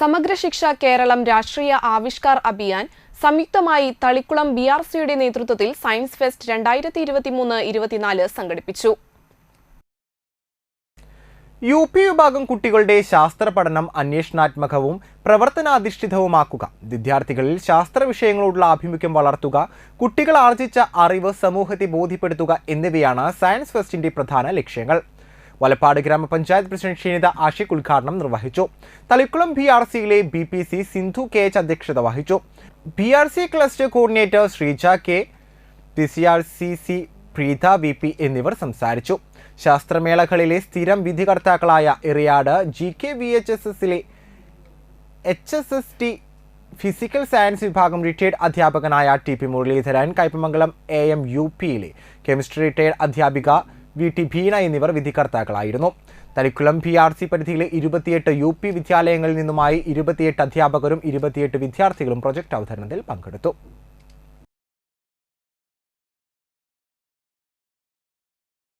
സമഗ്ര ശിക്ഷ കേരളം രാഷ്ട്രീയ ആവിഷ്കാർ അഭിയാൻ സംയുക്തമായി തളിക്കുളം ബി ആർ സിയുടെ നേതൃത്വത്തിൽ സയൻസ് ഫെസ്റ്റ് രണ്ടായിരത്തി ഇരുപത്തിമൂന്ന് ഇരുപത്തിനാല് സംഘടിപ്പിച്ചു. യു പി വിഭാഗം കുട്ടികളുടെ ശാസ്ത്ര പഠനം അന്വേഷണാത്മകവും പ്രവർത്തനാധിഷ്ഠിതവുമാക്കുക. വിദ്യാർത്ഥികളിൽ ശാസ്ത്ര വിഷയങ്ങളോടുള്ള ആഭിമുഖ്യം വളർത്തുക കുട്ടികൾ ആർജിച്ച അറിവ് സമൂഹത്തെ ബോധ്യപ്പെടുത്തുക എന്നിവയാണ് സയൻസ് ഫെസ്റ്റിന്റെ പ്രധാന ലക്ഷ്യങ്ങൾ. വലപ്പാട് ഗ്രാമപഞ്ചായത്ത് പ്രസിഡന്റ് ഷീനിത ആഷിഖ് ഉദ്ഘാടനം നിർവഹിച്ചു. തളിക്കുളം ബി ആർ സിയിലെ B P C Sindhu K H അധ്യക്ഷത വഹിച്ചു. B R C cluster coordinator Sreeja K P C R C C Preetha V P എന്നിവർ സംസാരിച്ചു. ശാസ്ത്രമേളകളിലെ സ്ഥിരം വിധികർത്താക്കളായ Eriyad G K V H S എസിലെ H S S T physical science വിഭാഗം retired അധ്യാപകനായ T P Muraleedharan Kaipamangalam A M U പിയിലെ chemistry retired അധ്യാപിക V T Beena എന്നിവർ വിധികർത്താക്കളായിരുന്നു. തരിക്കുളം പി ആർ സി പരിധിയിലെ ഇരുപത്തിയെട്ട് യു പി വിദ്യാലയങ്ങളിൽ നിന്നുമായി ഇരുപത്തിയെട്ട് അധ്യാപകരും ഇരുപത്തിയെട്ട് വിദ്യാർത്ഥികളും പ്രൊജക്ട് അവതരണത്തിൽ പങ്കെടുത്തു.